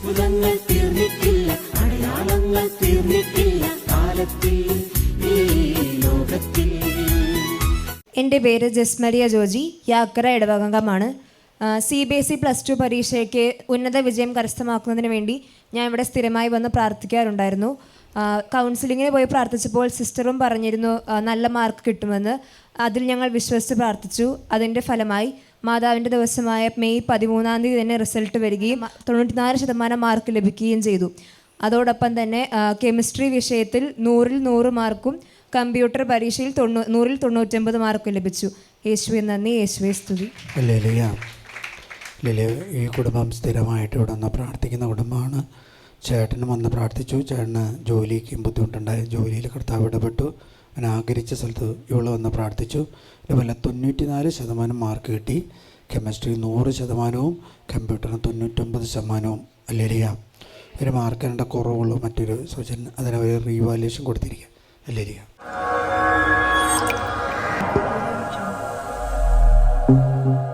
അത്ഭുതങ്ങൾ തീർന്നിട്ടില്ല അടയാളങ്ങൾ തീർന്നിട്ടില്ല കാലത്തിൽ എന്റെ പേര് Jasmaria Joji Yakkara ഇടവകംഗമാണ്. C B S E plus two പരീക്ഷയ്ക്ക് ഉന്നത വിജയം കരസ്ഥമാക്കുന്നതിന് വേണ്ടി ഞാൻ ഇവിടെ സ്ഥിരമായി വന്ന് പ്രാർത്ഥിക്കാറുണ്ടായിരുന്നു. കൗൺസിലിങ്ങിന് പോയി പ്രാർത്ഥിച്ചപ്പോൾ സിസ്റ്ററും പറഞ്ഞിരുന്നു നല്ല മാർക്ക് കിട്ടുമെന്ന്. അതിൽ ഞങ്ങൾ വിശ്വസിച്ച് പ്രാർത്ഥിച്ചു. അതിന്റെ ഫലമായി മാതാവിന്റെ ദിവസമായ മെയ് പതിമൂന്നാം തീയതി തന്നെ റിസൾട്ട് വരികയും തൊണ്ണൂറ്റിനാല് ശതമാനം മാർക്ക് ലഭിക്കുകയും ചെയ്തു. അതോടൊപ്പം തന്നെ കെമിസ്ട്രി വിഷയത്തിൽ നൂറിൽ നൂറ് മാർക്കും കമ്പ്യൂട്ടർ പരീക്ഷയിൽ തൊണ്ണൂ നൂറിൽ തൊണ്ണൂറ്റൊമ്പത് മാർക്കും ലഭിച്ചു. യേശുവെ നന്ദി. യേശുവെ സ്തുതി. ലിലിയ ലിലിയ ഈ കുടുംബം സ്ഥിരമായിട്ട് ഇവിടെ നിന്ന് പ്രാർത്ഥിക്കുന്ന കുടുംബമാണ്. ചേട്ടന് വന്ന് പ്രാർത്ഥിച്ചു. ചേട്ടന് ജോലിക്ക് ബുദ്ധിമുട്ടുണ്ടായി. ജോലിയിൽ കർത്താവ് ഇടപെട്ടു. അവൻ ആഗ്രഹിച്ച സ്ഥലത്ത് ഇവിടെ വന്ന് പ്രാർത്ഥിച്ചു. ഇതുപോലെ തൊണ്ണൂറ്റിനാല് ശതമാനം മാർക്ക് കിട്ടി. കെമിസ്ട്രി നൂറ് ശതമാനവും കമ്പ്യൂട്ടറിന് തൊണ്ണൂറ്റൊമ്പത് ശതമാനവും. അല്ലേലിയ. ഒരു മാർക്ക് മാർക്കിന്റെ കുറവുള്ളൂ മറ്റൊരു സൂചന അതിന് അവർ റീവാലുവേഷൻ കൊടുത്തിരിക്കുക അല്ലേലിയ. Thank you.